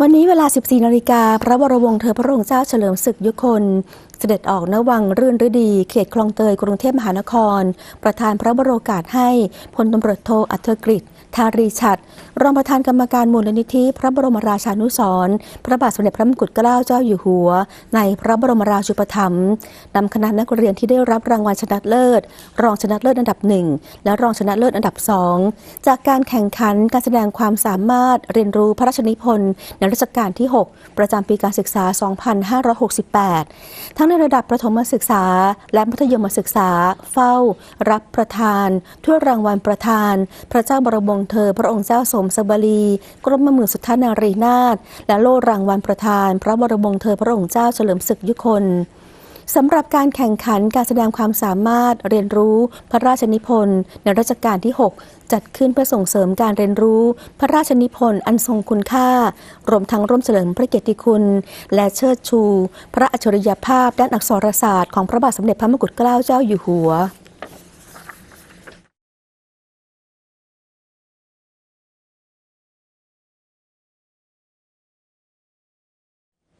วันนี้เวลา 14 นาฬิกา พระวรวงศ์เธอพระองค์เจ้าเฉลิมศึกยุคน เสด็จออกณวังรื่นฤดี เขตคลองเตยกรุงเทพมหานคร ประธานพระบรโอกาสให้พลตำรวจโทอัธกฤษทารีชัด รองประธานกรรมการมูลนิธิ พระบรมราชานุสรณ์พระบาทสมเด็จพระมงกุฎเกล้าเจ้าอยู่หัว ในพระบรมราชูปถัมภ์นำคณะนักเรียนที่ได้รับรางวัลชนะเลิศ รองชนะเลิศอันดับหนึ่งและรองชนะเลิศอันดับสองจากการแข่งขันการแสดงความสามารถเรียนรู้พระราชนิพนธ์ในรัชกาลที่ 6 ประจำปีการศึกษา 2568 ทั้งในระดับประถมศึกษา และมัธยมศึกษา เฝ้า รับประทานถ้วยรางวัลประธาน พระเจ้าบรมวงศ์เธอ พระองค์เจ้าสมสบรี กรมหมื่นสุทธานารีนาถและโล่รางวัลประธาน พระบรมวงศ์เธอพระองค์เจ้าเฉลิมศึกยุคน สำหรับการแข่งขันการแสดงความสามารถเรียนรู้พระราชนิพนธ์ในรัชกาลที่ 6 จัดขึ้นเพื่อส่งเสริมการเรียนรู้ พระราชนิพนธ์อันทรงคุณค่ารวมทั้งร่วมเฉลิมพระเกียรติคุณ และเชิดชู พระอัจฉริยภาพด้านอักษรศาสตร์ของพระบาทสมเด็จพระมงกุฎเกล้าเจ้าอยู่หัว